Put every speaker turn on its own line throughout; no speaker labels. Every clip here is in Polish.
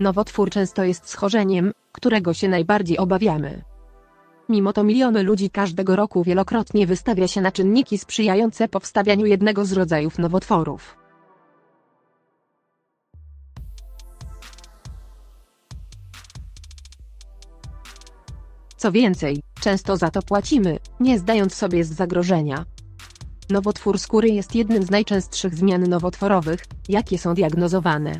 Nowotwór często jest schorzeniem, którego się najbardziej obawiamy. Mimo to miliony ludzi każdego roku wielokrotnie wystawia się na czynniki sprzyjające powstawianiu jednego z rodzajów nowotworów. Co więcej, często za to płacimy, nie zdając sobie z zagrożenia. Nowotwór skóry jest jednym z najczęstszych zmian nowotworowych, jakie są diagnozowane.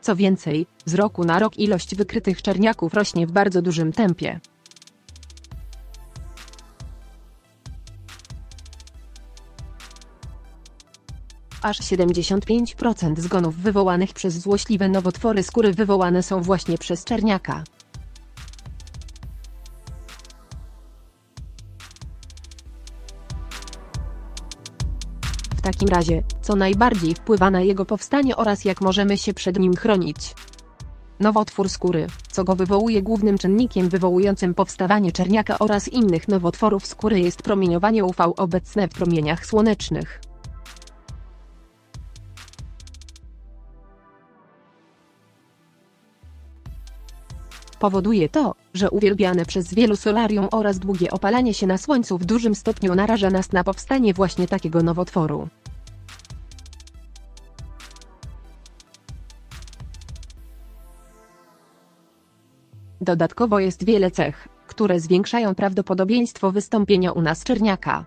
Co więcej, z roku na rok ilość wykrytych czerniaków rośnie w bardzo dużym tempie. Aż 75% zgonów wywołanych przez złośliwe nowotwory skóry wywołane są właśnie przez czerniaka. Takim razie, co najbardziej wpływa na jego powstanie oraz jak możemy się przed nim chronić? Nowotwór skóry, co go wywołuje głównym czynnikiem wywołującym powstawanie czerniaka oraz innych nowotworów skóry jest promieniowanie UV obecne w promieniach słonecznych. Powoduje to, że uwielbiane przez wielu solarium oraz długie opalanie się na słońcu w dużym stopniu naraża nas na powstanie właśnie takiego nowotworu. Dodatkowo jest wiele cech, które zwiększają prawdopodobieństwo wystąpienia u nas czerniaka.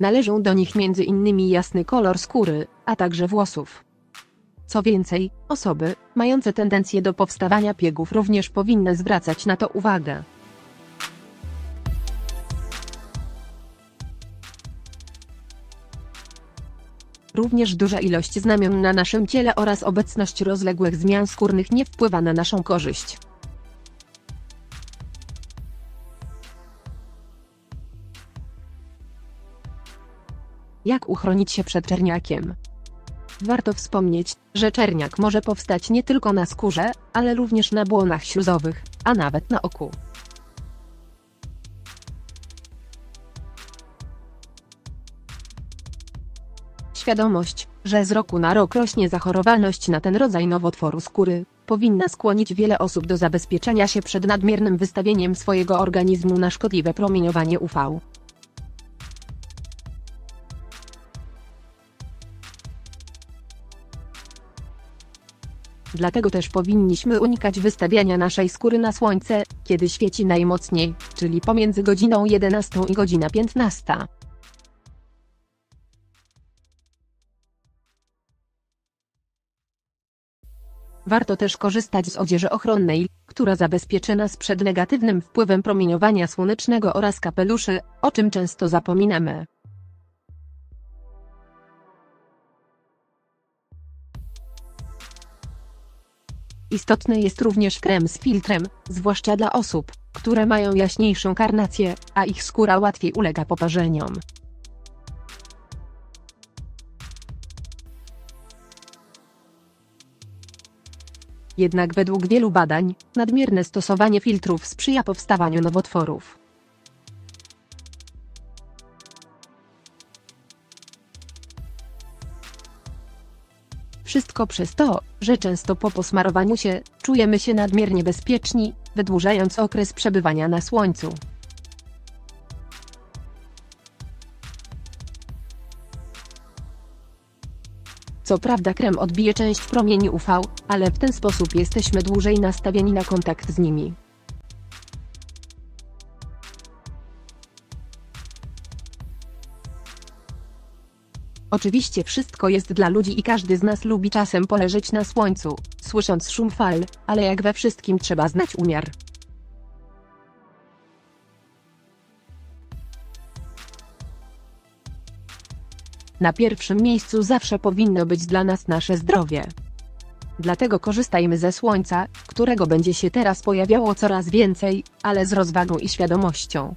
Należą do nich m.in. jasny kolor skóry, a także włosów. Co więcej, osoby, mające tendencję do powstawania piegów również powinny zwracać na to uwagę. Również duża ilość znamion na naszym ciele oraz obecność rozległych zmian skórnych nie wpływa na naszą korzyść. Jak uchronić się przed czerniakiem? Warto wspomnieć, że czerniak może powstać nie tylko na skórze, ale również na błonach śluzowych, a nawet na oku. Świadomość, że z roku na rok rośnie zachorowalność na ten rodzaj nowotworu skóry, powinna skłonić wiele osób do zabezpieczenia się przed nadmiernym wystawieniem swojego organizmu na szkodliwe promieniowanie UV. Dlatego też powinniśmy unikać wystawiania naszej skóry na słońce, kiedy świeci najmocniej, czyli pomiędzy godziną 11 i godzina 15. Warto też korzystać z odzieży ochronnej, która zabezpieczy nas przed negatywnym wpływem promieniowania słonecznego oraz kapeluszy, o czym często zapominamy. Istotny jest również krem z filtrem, zwłaszcza dla osób, które mają jaśniejszą karnację, a ich skóra łatwiej ulega poparzeniom. Jednak według wielu badań, nadmierne stosowanie filtrów sprzyja powstawaniu nowotworów. Wszystko przez to, że często po posmarowaniu się, czujemy się nadmiernie bezpieczni, wydłużając okres przebywania na słońcu. Co prawda krem odbije część promieni UV, ale w ten sposób jesteśmy dłużej nastawieni na kontakt z nimi. Oczywiście wszystko jest dla ludzi i każdy z nas lubi czasem poleżeć na słońcu, słysząc szum fal, ale jak we wszystkim trzeba znać umiar. Na pierwszym miejscu zawsze powinno być dla nas nasze zdrowie. Dlatego korzystajmy ze słońca, którego będzie się teraz pojawiało coraz więcej, ale z rozwagą i świadomością.